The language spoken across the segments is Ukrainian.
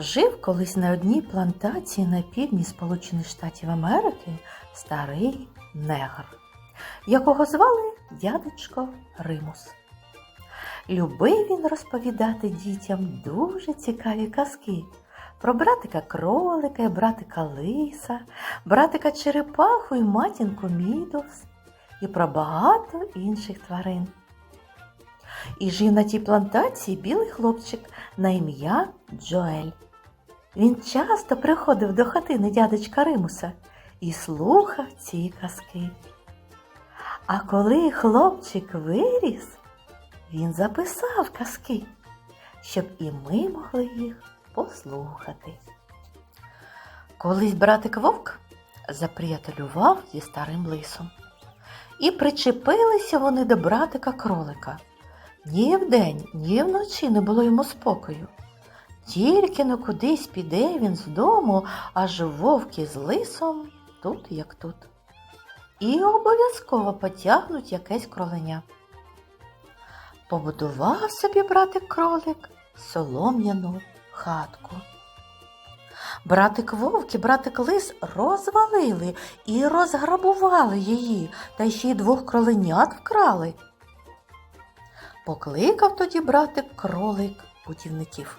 Жив колись на одній плантації на півдні Сполучених Штатів Америки старий негр, якого звали дядечко Римус. Любив він розповідати дітям дуже цікаві казки про братика кролика і братика лиса, братика черепаху і матінку Мідовс і про багато інших тварин. І жив на тій плантації білий хлопчик на ім'я Джоель. Він часто приходив до хатини дядечка Римуса і слухав ці казки. А коли хлопчик виріс, він записав казки, щоб і ми могли їх послухати. Колись братик вовк заприятелював зі старим лисом. І причепилися вони до братика кролика. Ні вдень, ні вночі не було йому спокою. Тільки но кудись піде він з дому, аж вовки з лисом тут як тут. І обов'язково потягнуть якесь кроленя. Побудував собі братик кролик солом'яну хатку. Братик вовк і братик лис розвалили і розграбували її, та ще й двох кроленят вкрали. Покликав тоді братик кролик будівників.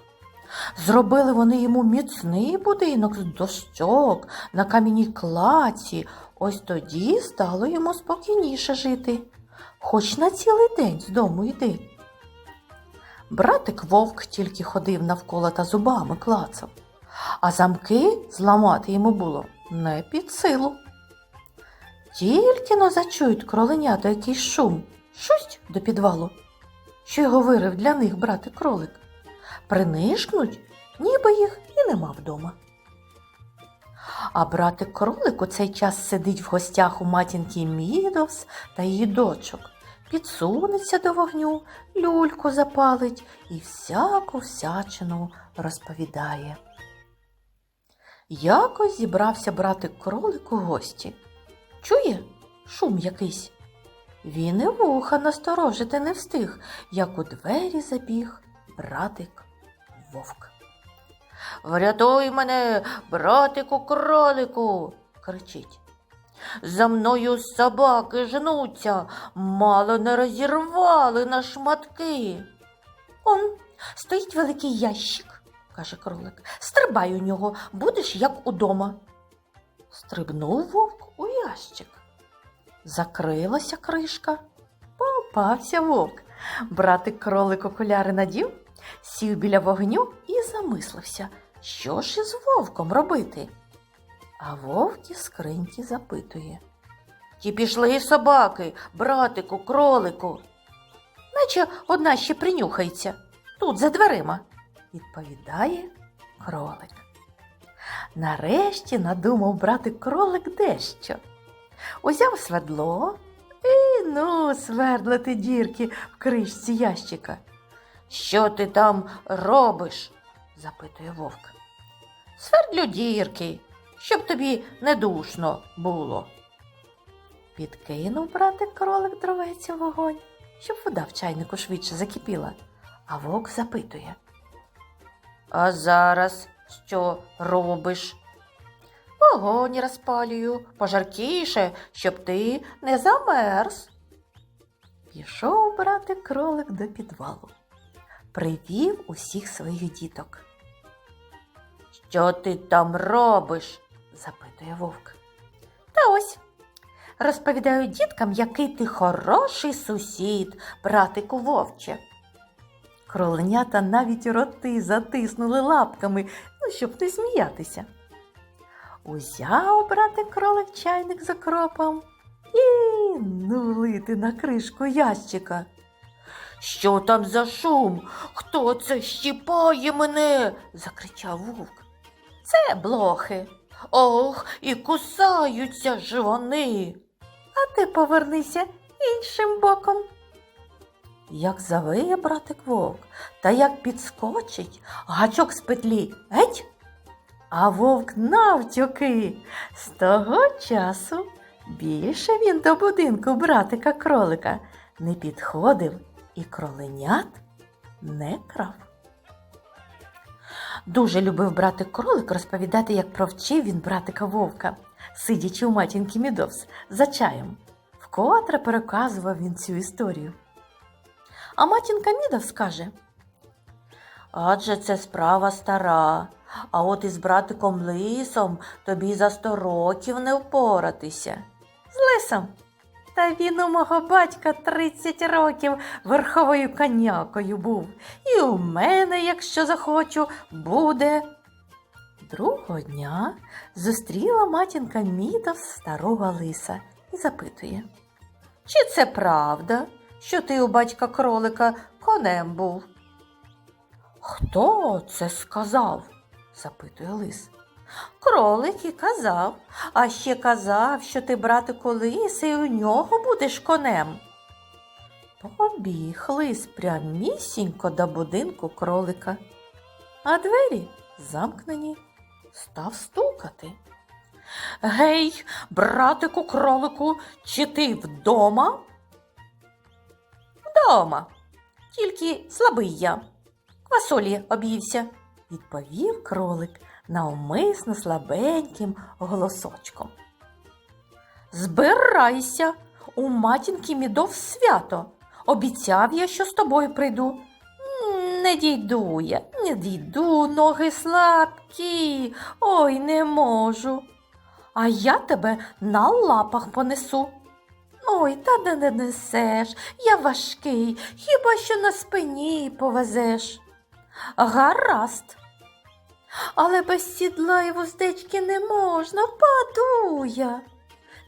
Зробили вони йому міцний будинок з дощок на кам'яній клаці. Ось тоді стало йому спокійніше жити, хоч на цілий день з дому йди. Братик вовк тільки ходив навколо та зубами клацав, а замки зламати йому було не під силу. Тільки но зачують кроленята якийсь шум, щось до підвалу, що й говорив для них братик кролик. Принишкнуть, ніби їх і нема вдома. А братик кролик у цей час сидить в гостях у матінки Мідовс та її дочок, підсунеться до вогню, люльку запалить і всяку всячину розповідає. Якось зібрався братик кролик у гості. Чує шум якийсь. Він і вуха насторожити не встиг, як у двері забіг братик вовк. Врятуй мене, братику кролику, кричить. За мною собаки жнуться, мало не розірвали на шматки. Он стоїть великий ящик, каже кролик. Стрибай у нього, будеш як удома. Стрибнув вовк у ящик. Закрилася кришка, попався вовк. Братик кролик окуляри надів, сів біля вогню і замислився, що ж із вовком робити. А вовк із скриньки запитує. Ті пішли собаки, братику, кролику. Наче одна ще принюхається тут за дверима, відповідає кролик. Нарешті надумав братик кролик дещо. Узяв свердло і ну свердлити дірки в кришці ящика. Що ти там робиш? запитує вовк. Свердлю дірки, щоб тобі не душно було. Підкинув братик кролик дровець у вогонь, щоб вода в чайнику швидше закипіла, а вовк запитує. А зараз що робиш? Вогонь розпалюю пожаркіше, щоб ти не замерз. Пішов братик кролик до підвалу, привів усіх своїх діток. Що ти там робиш? запитує вовк. Та ось. Розповідаю діткам, який ти хороший сусід, братику вовче. Кроленята навіть роти затиснули лапками, ну, щоб не сміятися. Узяв братик кролик чайник за кропом і ну лити на кришку ящика. Що там за шум? Хто це щіпає мене? закричав вовк. Це блохи. Ох, і кусаються ж вони. А ти повернися іншим боком. Як завиє братик вовк, та як підскочить, гачок з петлі геть. А вовк навтюки. З того часу більше він до будинку братика кролика не підходив і кроленят не крав. Дуже любив братик кролик розповідати, як провчив він братика вовка, сидячи у матінки Мідовс за чаєм. Вкотре переказував він цю історію. А матінка Мідовс каже: Адже це справа стара, а от із братиком лисом тобі за сто років не впоратися. З лисом. Та він у мого батька 30 років верховою конякою був. І у мене, якщо захочу, буде. Другого дня зустріла матінка Мідов старого лиса і запитує, чи це правда, що ти у батька кролика конем був? Хто це сказав? запитує лис. Кролик і казав, а ще казав, що ти, братику лис, і у нього будеш конем. Побіг лис прямісінько до будинку кролика, а двері замкнені, став стукати. Гей, братику кролику, чи ти вдома? Вдома, тільки слабий я. Квасолі об'ївся, відповів кролик навмисно слабеньким голосочком. Збирайся, у матінки мідов свято. Обіцяв я, що з тобою прийду. Не дійду я, не дійду, ноги слабкі, ой, не можу. А я тебе на лапах понесу. Ой, та де не несеш, я важкий, хіба що на спині повезеш. Гаразд. Але без сідла і вуздечки не можна, впаду я.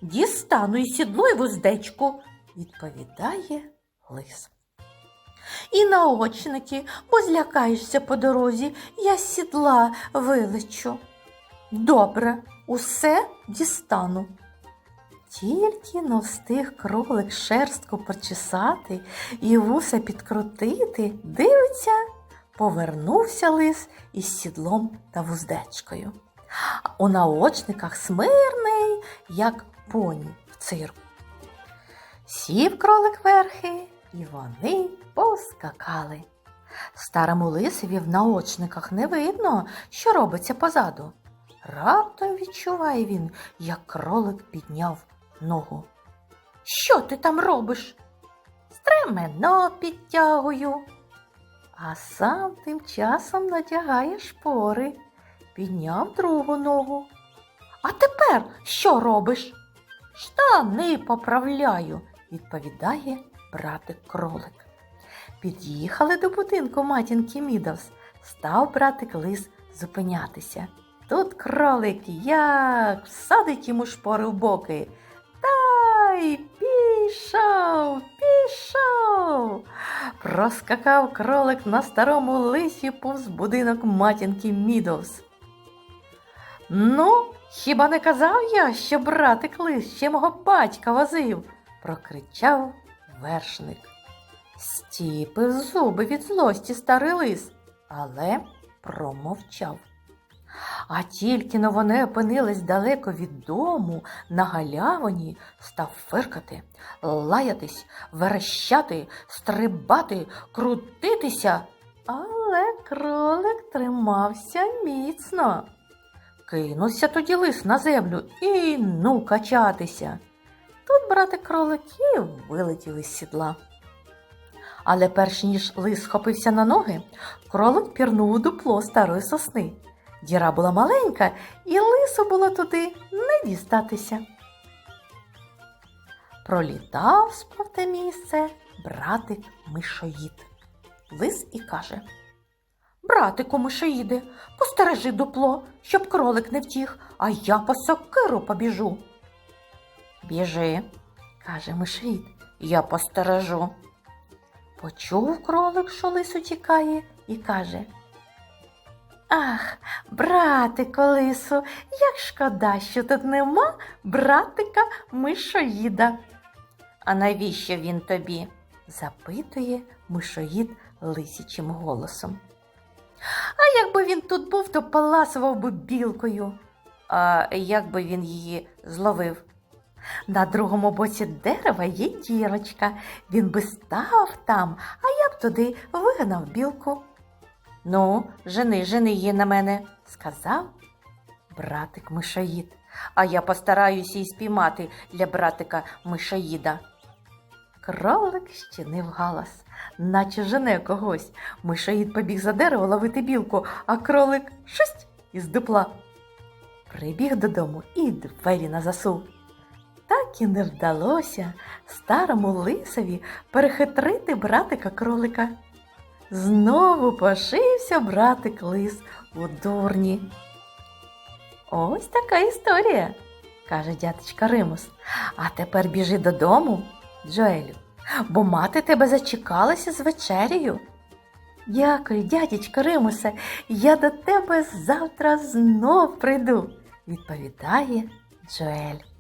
Дістану і сідло і вуздечку, відповідає лис. І наочники, бо злякаєшся по дорозі, я сідла вилечу. Добре, усе дістану. Тільки но встиг кролик шерстку почесати і вуса підкрутити, дивиться, повернувся лис із сідлом та вуздечкою. У наочниках смирний, як поні в цирку. Сів кролик верхи, і вони поскакали. Старому лисові в наочниках не видно, що робиться позаду. Раптом відчуває він, як кролик підняв ногу. Що ти там робиш? Стремено підтягую. А сам тим часом надягає шпори, підняв другу ногу. А тепер що робиш? Штани поправляю, відповідає братик кролик. Під'їхали до будинку матінки Мідовс. Став братик лис зупинятися. Тут кролик як всадить йому шпори в боки. Та й пішов, пішов. Проскакав кролик на старому лисі повз будинок матінки Мідовс. Ну, хіба не казав я, що братик лис ще мого батька возив? прокричав вершник. Стіпив зуби від злості старий лис, але промовчав. А тільки но вони опинились далеко від дому, на галявині, став фиркати, лаятись, верещати, стрибати, крутитися. Але кролик тримався міцно. Кинувся тоді лис на землю і ну качатися. Тут братик кролик і вилетів із сідла. Але перш ніж лис схопився на ноги, кролик пірнув у дупло старої сосни. Діра була маленька, і лису було туди не дістатися. Пролітав справ те місце братик мишоїд. Лис і каже Братику мишоїде, постережи дупло, щоб кролик не втіх, а я по сокиру побіжу. Біжи, каже мишоїд, я постережу. Почув кролик, що лис утікає, і каже Ах, братику лису, як шкода, що тут нема братика мишоїда. А навіщо він тобі? запитує мишоїд лисячим голосом. А якби він тут був, то паласував би білкою. А як би він її зловив? На другому боці дерева є дірочка. Він би став там, а я б туди вигнав білку. Ну, жени, жени її на мене, сказав братик Мишаїд. А я постараюся і спіймати для братика Мишаїда. Кролик щинив галас, наче жене когось. Мишаїд побіг за дерево ловити білку, а кролик шусть із дупла. Прибіг додому і двері на засув. Так і не вдалося старому лисові перехитрити братика кролика. Знову пошився братик лис у дурні. Ось така історія, каже дядечка Римус. А тепер біжи додому, Джоелю, бо мати тебе зачекалася з вечерею. Дякую, дядечко Римусе, я до тебе завтра знов прийду, відповідає Джоель.